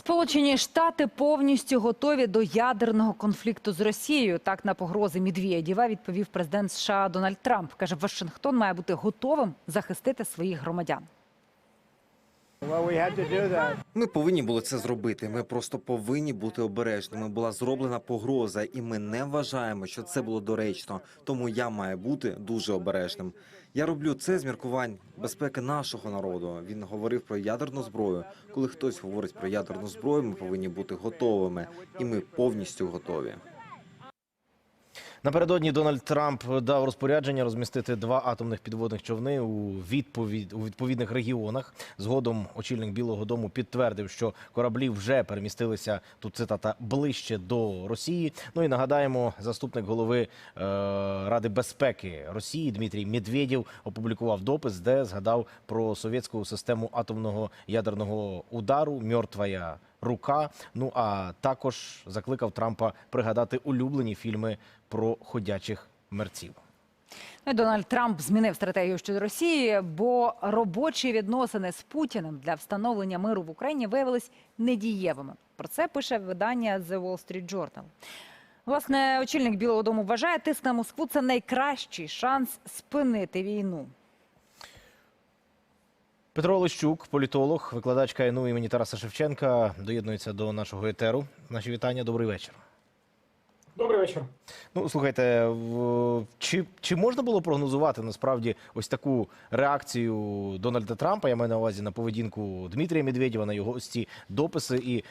Сполучені Штати повністю готові до ядерного конфлікту з Росією. Так на погрози Медведєва відповів президент США Дональд Трамп. каже, Вашингтон має бути готовим захистити своїх громадян. Ми повинні були це зробити. Ми просто повинні бути обережними. Була зроблена погроза, і ми не вважаємо, що це було доречно. Тому я маю бути дуже обережним. Я роблю це з міркувань безпеки нашого народу. Він говорив про ядерну зброю. Коли хтось говорить про ядерну зброю, ми повинні бути готовими, і ми повністю готові. Напередодні Дональд Трамп дав розпорядження розмістити два атомних підводних човни у відповідь у відповідних регіонах. Згодом очільник Білого Дому підтвердив, що кораблі вже перемістилися тут цитата ближче до Росії. Ну і нагадаємо, заступник голови е, Ради безпеки Росії Дмитрій Медведєв опублікував допис, де згадав про совєтську систему атомного ядерного удару «Мертвая рука. Ну а також закликав Трампа пригадати улюблені фільми про ходячих мерців. Ну, Дональд Трамп змінив стратегію щодо Росії, бо робочі відносини з Путіним для встановлення миру в Україні виявились недієвими. Про це пише видання The Wall Street Journal. Власне, очільник Білого Дому вважає, тиск на Москву це найкращий шанс спинити війну. Петро Олещук, політолог, викладач КНУ імені Тараса Шевченка, доєднується до нашого етеру. Наші вітання. Добрий вечір. Добрий вечір. Ну слухайте, чи, чи можна було прогнозувати насправді ось таку реакцію Дональда Трампа? Я маю на увазі на поведінку Дмитрія Медведєва, на його ось ці дописи. І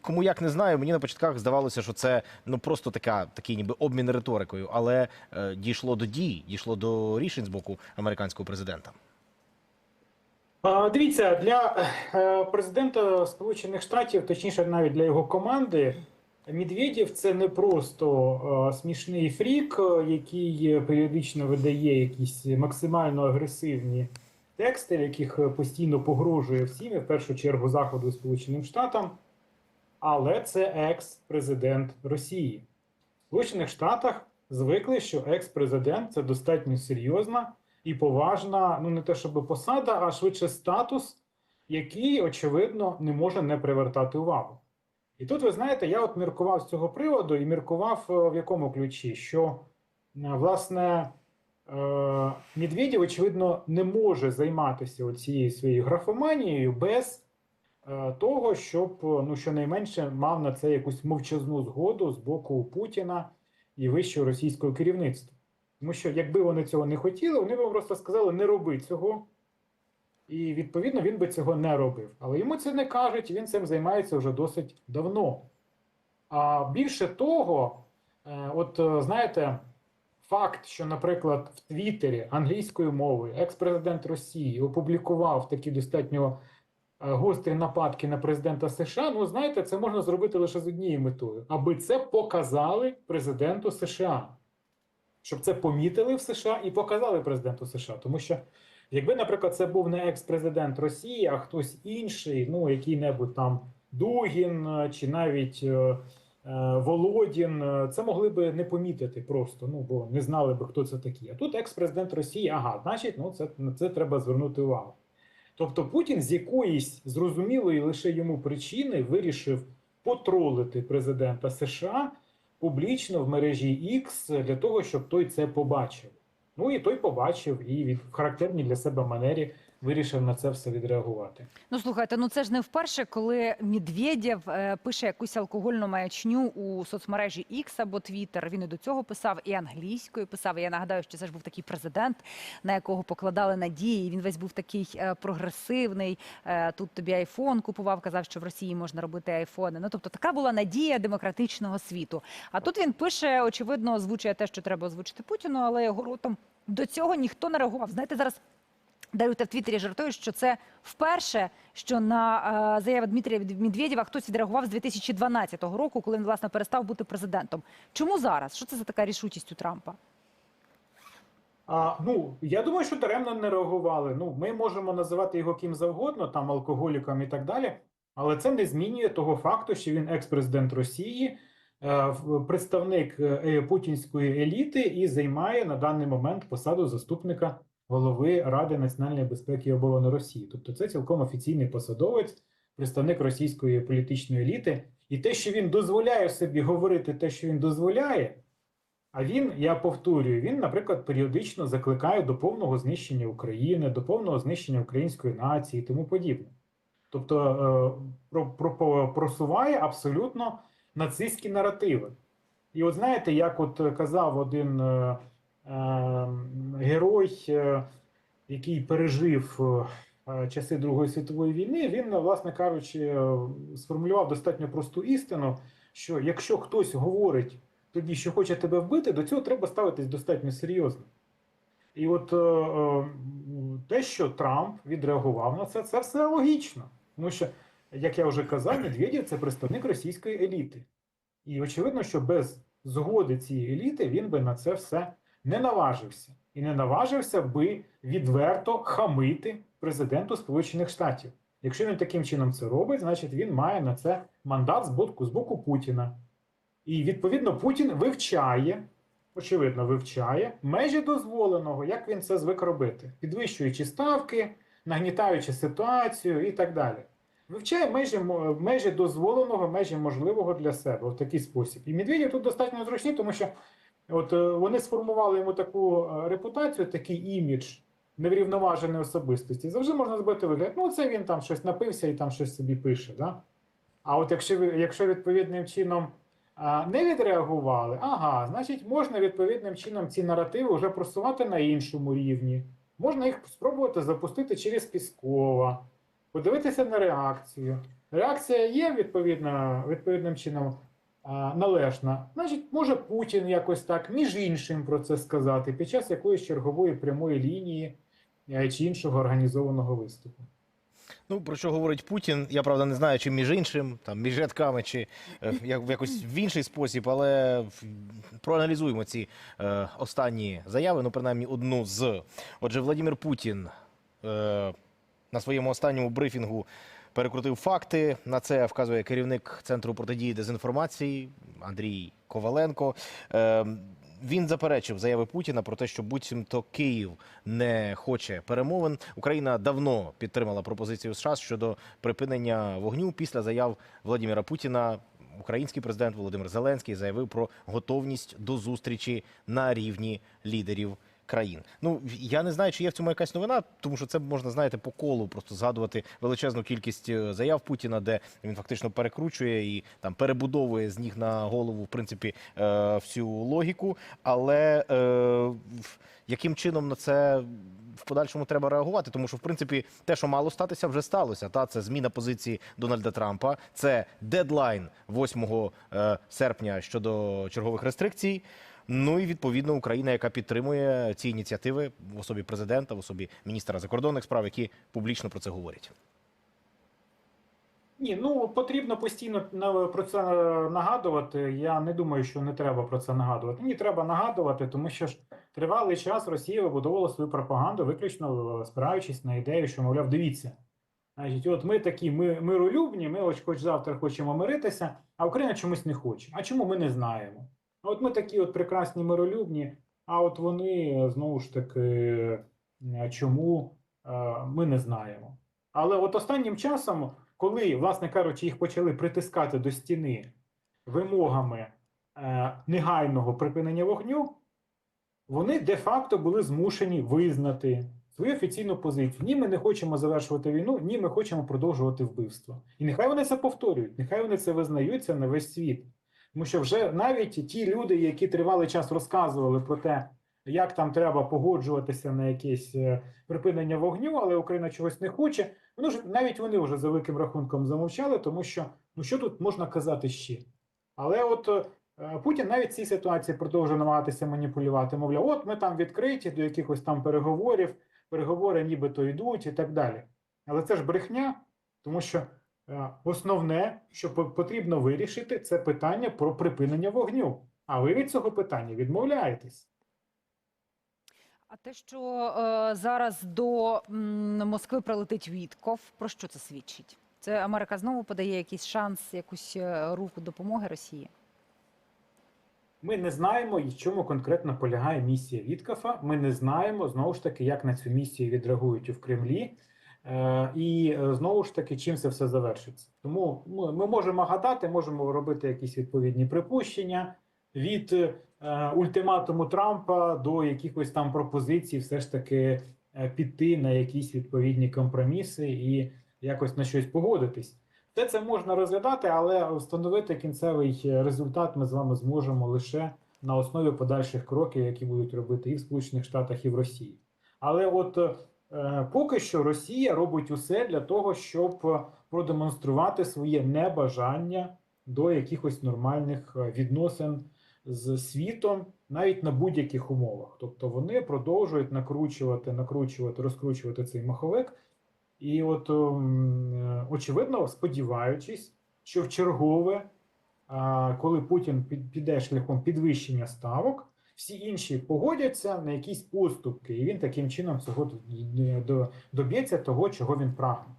кому як не знаю, мені на початках здавалося, що це ну просто така такий ніби обмін риторикою, але е, дійшло до дій, дійшло до рішень з боку американського президента. Дивіться, для е, президента Сполучених Штатів, точніше, навіть для його команди, Медведєв це не просто е, смішний фрік, е, який періодично видає якісь максимально агресивні тексти, в яких постійно погрожує всім, і в першу чергу Заходу Сполученим Штатам. Але це екс-президент Росії. В Сполучених Штатах звикли, що екс-президент це достатньо серйозна і поважна, ну не те щоб посада, а швидше статус, який, очевидно, не може не привертати увагу. І тут, ви знаєте, я от міркував з цього приводу і міркував е, в якому ключі, що е, власне е, Медведєв, очевидно, не може займатися цією своєю графоманією без того, щоб ну щонайменше мав на це якусь мовчазну згоду з боку Путіна і вищого російського керівництва. Тому що якби вони цього не хотіли, вони б просто сказали не роби цього. І відповідно він би цього не робив. Але йому це не кажуть, він цим займається вже досить давно. А більше того, е, от е, знаєте, факт, що, наприклад, в Твіттері англійською мовою екс-президент Росії опублікував такі достатньо е, гострі нападки на президента США, ну знаєте, це можна зробити лише з однією метою, аби це показали президенту США щоб це помітили в США і показали президенту США. Тому що, якби, наприклад, це був не екс-президент Росії, а хтось інший, ну який-небудь там Дугін е, чи навіть е, е, Володін, е, це могли би не помітити просто, ну бо не знали би, хто це такий. А тут екс-президент Росії, ага, значить, ну це на це треба звернути увагу. Тобто Путін з якоїсь зрозумілої лише йому причини вирішив потролити президента США публічно в мережі X для того, щоб той це побачив. Ну і той побачив і в характерній для себе манері вирішив на це все відреагувати. Ну слухайте, ну це ж не вперше, коли Медведєв е, пише якусь алкогольну маячню у соцмережі X або Twitter. Він і до цього писав, і англійською писав. І я нагадаю, що це ж був такий президент, на якого покладали надії. Він весь був такий е, прогресивний. Е, тут тобі айфон купував, казав, що в Росії можна робити айфони. Ну тобто така була надія демократичного світу. А тут він пише, очевидно, озвучує те, що треба озвучити Путіну, але його ротом до цього ніхто не реагував. Знаєте, зараз Даруйте в Твіттері жартують, що це вперше, що на е, заяви Дмитрія Медведєва хтось відреагував з 2012 року, коли він власне перестав бути президентом. Чому зараз? Що це за така рішучість у Трампа? А, ну, я думаю, що даремно не реагували. Ну, ми можемо називати його ким завгодно, там алкоголіком і так далі, але це не змінює того факту, що він екс-президент Росії, е, представник е, путінської еліти і займає на даний момент посаду заступника голови Ради національної безпеки і оборони Росії. Тобто, це цілком офіційний посадовець, представник російської політичної еліти, і те, що він дозволяє собі говорити те, що він дозволяє. А він, я повторюю, він, наприклад, періодично закликає до повного знищення України, до повного знищення української нації і тому подібне. Тобто е, про, про, просуває абсолютно нацистські наративи. І от знаєте, як от казав один е, герой, е, який пережив е, часи Другої світової війни, він, власне кажучи, е, сформулював достатньо просту істину, що якщо хтось говорить тобі, що хоче тебе вбити, до цього треба ставитись достатньо серйозно. І от е, е, те, що Трамп відреагував на це, це все логічно. Тому що, як я вже казав, Медведєв це представник російської еліти. І очевидно, що без згоди цієї еліти він би на це все не наважився. І не наважився би відверто хамити президенту Сполучених Штатів. Якщо він таким чином це робить, значить він має на це мандат з боку, з боку Путіна. І відповідно Путін вивчає, очевидно, вивчає межі дозволеного, як він це звик робити, підвищуючи ставки, нагнітаючи ситуацію і так далі. Вивчає межі, межі дозволеного, межі можливого для себе в такий спосіб. І Медведєв тут достатньо зручні, тому що от е, вони сформували йому таку е, репутацію, такий імідж неврівноваженої особистості. Завжди можна збити вигляд. Ну, це він там щось напився і там щось собі пише. Да? А от якщо, якщо відповідним чином а, не відреагували, ага, значить, можна відповідним чином ці наративи вже просувати на іншому рівні. Можна їх спробувати запустити через Піскова, подивитися на реакцію. Реакція є відповідно, відповідним чином належна. Значить, може Путін якось так, між іншим про це сказати під час якоїсь чергової прямої лінії е, чи іншого організованого виступу. Ну про що говорить Путін? Я правда не знаю, чи між іншим, там між рядками, чи е, якось в інший спосіб, але проаналізуємо ці е, останні заяви. Ну, принаймні, одну з. Отже, Владимир Путін е, на своєму останньому брифінгу перекрутив факти. На це вказує керівник центру протидії дезінформації Андрій Коваленко. Е, він заперечив заяви Путіна про те, що буцімто Київ не хоче перемовин. Україна давно підтримала пропозицію США щодо припинення вогню після заяв Владимира Путіна. Український президент Володимир Зеленський заявив про готовність до зустрічі на рівні лідерів країн. Ну я не знаю, чи є в цьому якась новина, тому що це можна знаєте по колу, просто згадувати величезну кількість е, заяв Путіна, де він фактично перекручує і там перебудовує з ніг на голову, в принципі, е, всю логіку. Але е, яким чином на це в подальшому треба реагувати? Тому що, в принципі, те, що мало статися, вже сталося. Та це зміна позиції Дональда Трампа, це дедлайн 8 е, серпня щодо чергових рестрикцій. Ну і відповідно Україна, яка підтримує ці ініціативи в особі президента, в особі міністра закордонних справ, які публічно про це говорять. Ні, ну потрібно постійно про це нагадувати. Я не думаю, що не треба про це нагадувати. Ні, треба нагадувати, тому що ж тривалий час Росія вибудовувала свою пропаганду, виключно е, спираючись на ідею, що, мовляв, дивіться. Значить, от ми такі ми, миролюбні, ми хоч завтра хочемо миритися, а Україна чомусь не хоче. А чому ми не знаємо? От ми такі от прекрасні миролюбні, а от вони знову ж таки е, чому е, ми не знаємо. Але от останнім часом коли, власне кажучи, їх почали притискати до стіни вимогами е, негайного припинення вогню, вони де-факто були змушені визнати свою офіційну позицію. Ні, ми не хочемо завершувати війну, ні, ми хочемо продовжувати вбивство. І нехай вони це повторюють, нехай вони це визнаються на весь світ. Тому що вже навіть ті люди, які тривалий час розказували про те, як там треба погоджуватися на якесь е, припинення вогню, але Україна чогось не хоче. Вони ж навіть вони вже за великим рахунком замовчали, тому що ну що тут можна казати ще? Але от е, Путін навіть в цій ситуації продовжує намагатися маніпулювати. Мовляв, от ми там відкриті до якихось там переговорів, переговори нібито йдуть і так далі. Але це ж брехня, тому що основне, що потрібно вирішити, це питання про припинення вогню. А ви від цього питання відмовляєтесь. А те, що е, зараз до м, Москви прилетить Вітков, про що це свідчить? Це Америка знову подає якийсь шанс, якусь е, руку допомоги Росії? Ми не знаємо, і в чому конкретно полягає місія Віткафа. Ми не знаємо знову ж таки, як на цю місію відреагують в Кремлі. Е, І е, знову ж таки, чим це все завершиться. Тому ми, можемо гадати, можемо робити якісь відповідні припущення від е, ультиматуму Трампа до якихось там пропозицій, все ж таки піти на якісь відповідні компроміси і якось на щось погодитись. Все це можна розглядати, але встановити кінцевий результат ми з вами зможемо лише на основі подальших кроків, які будуть робити і в Сполучених Штатах, і в Росії. Але от поки що Росія робить усе для того, щоб е, продемонструвати своє небажання до якихось нормальних е, відносин з світом, навіть на будь-яких умовах. Тобто вони продовжують накручувати, накручувати, розкручувати цей маховик. І от ем, е, очевидно, сподіваючись, що в чергове, коли Путін піде шляхом підвищення ставок, всі інші погодяться на якісь поступки, і він таким чином цього доб'ється того, чого він прагне.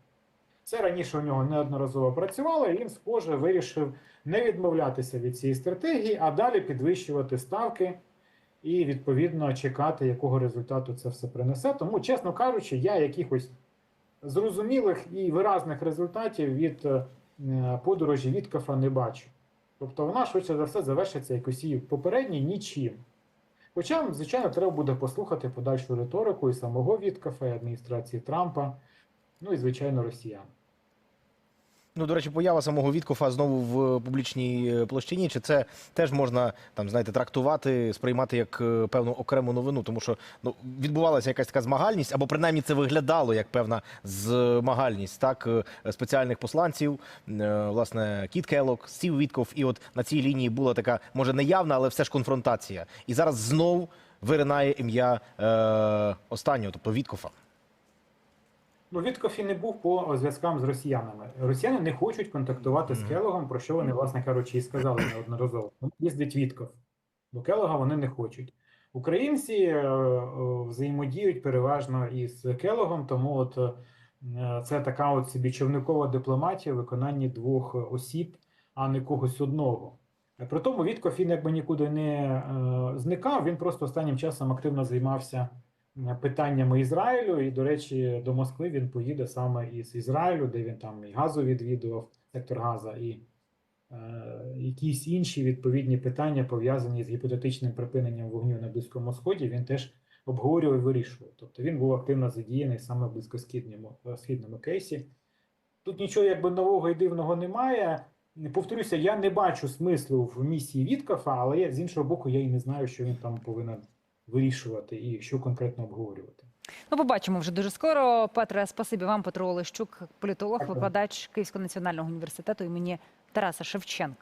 Це раніше у нього неодноразово працювало, і він, схоже, вирішив не відмовлятися від цієї стратегії, а далі підвищувати ставки і відповідно чекати, якого результату це все принесе. Тому, чесно кажучи, я якихось зрозумілих і виразних результатів від е, подорожі Віткафа не бачу. Тобто вона швидше за все завершиться як усі попередні нічим. Хоча, звичайно, треба буде послухати подальшу риторику і самого від і адміністрації Трампа, ну і звичайно росіян. Ну, до речі, поява самого Віткофа знову в публічній е, площині. Чи це теж можна там, знаєте, трактувати, сприймати як е, певну окрему новину? Тому що ну відбувалася якась така змагальність, або принаймні це виглядало як певна змагальність так е, спеціальних посланців. е, Власне, Кіт Келлок, Стів Вітков, і от на цій лінії була така, може, не явна, але все ж конфронтація. І зараз знов виринає ім'я е, останнього, тобто Віткофа. Ну, Віткоф і не був по зв'язкам з росіянами. Росіяни не хочуть контактувати з Келогом, про що вони, власне кажучи, і сказали неодноразово. Їздить Вітков, бо Келога вони не хочуть. Українці е, е, взаємодіють переважно із Келогом, тому от е, це така от собі човникова дипломатія в виконанні двох осіб, а не когось одного. При тому Вітков він якби нікуди не зникав, він просто останнім часом активно займався питаннями Ізраїлю. І, до речі, до Москви він поїде саме із Ізраїлю, де він там і газу відвідував, сектор Газа, і е, якісь інші відповідні питання пов'язані з гіпотетичним припиненням вогню на Близькому Сході. Він теж обговорював і вирішував. Тобто він був активно задіяний саме в близькосхідному східному кейсі. Тут нічого якби нового і дивного немає. Повторюся, я не бачу смислу в місії Віткафа, але я, з іншого боку, я і не знаю, що він там повинен вирішувати і що конкретно обговорювати. Ну, побачимо вже дуже скоро. Петре, спасибі вам, Петро Олещук, політолог, викладач Київського національного університету імені Тараса Шевченка.